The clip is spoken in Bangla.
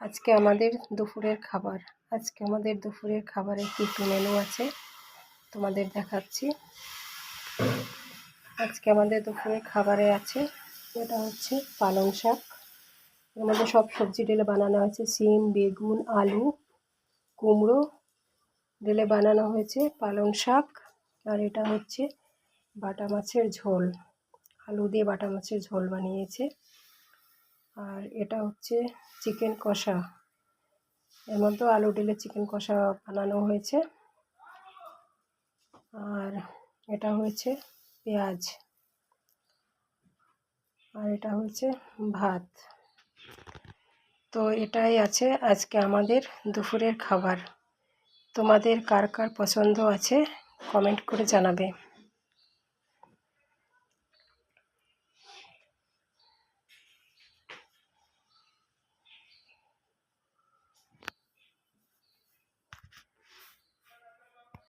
আজকে আমাদের দুপুরের খাবার। আজকে আমাদের দুপুরের খাবারে কী কী মেনু আছে? তোমাদের দেখাচ্ছি। আজকে আমাদের দুপুরের খাবারে আছে এটা হচ্ছে পালং শাক। এর মধ্যে সব সবজি ঢেলে বানানো হয়েছে সিম বেগুন, আলু, কুমড়ো। ঢেলে বানানো হয়েছে পালং শাক, আর এটা হচ্ছে বাটা মাছের ঝোল। আলু দিয়ে বাটা মাছের ঝোল বানিয়েছে। আর এটা হচ্ছে চিকেন কষা। এর মধ্যেও আলু ঢেলে চিকেন কষা বানানো হয়েছে। আর এটা হয়েছে পেঁয়াজ। আর এটা হচ্ছে ভাত। তো এটাই আছে আজকে আমাদের দুপুরের খাবার। তোমাদের কার কার পছন্দ আছে কমেন্ট করে জানাবে।